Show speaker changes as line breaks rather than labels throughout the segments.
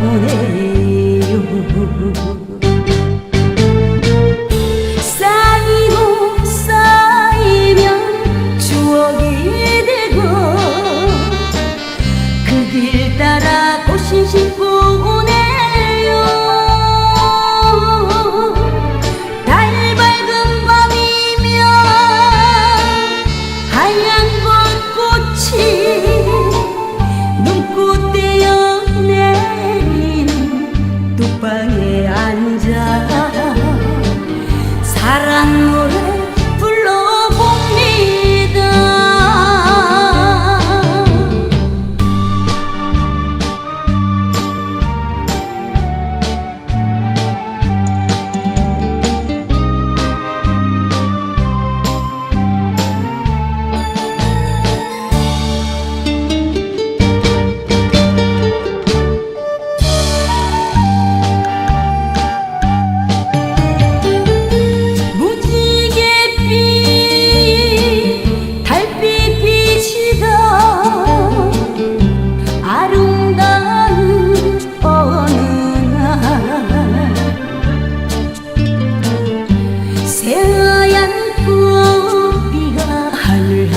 보내요. 쌓이고 쌓이면 추억이 되고 그 길 따라 고신 싶고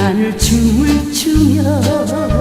난 춤을 추며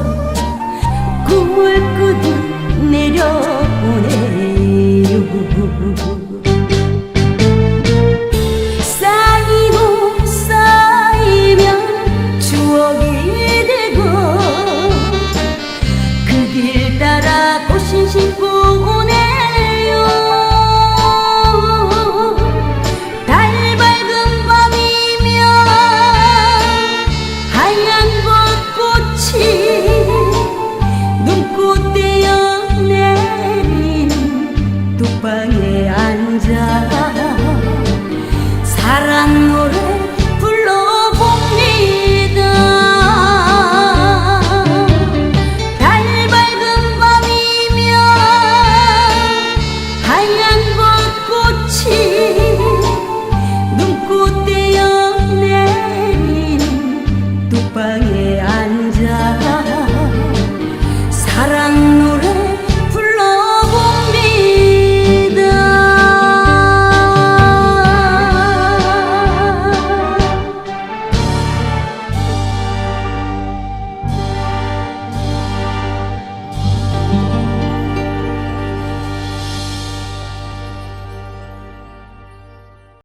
책상에 앉아. 사랑 노래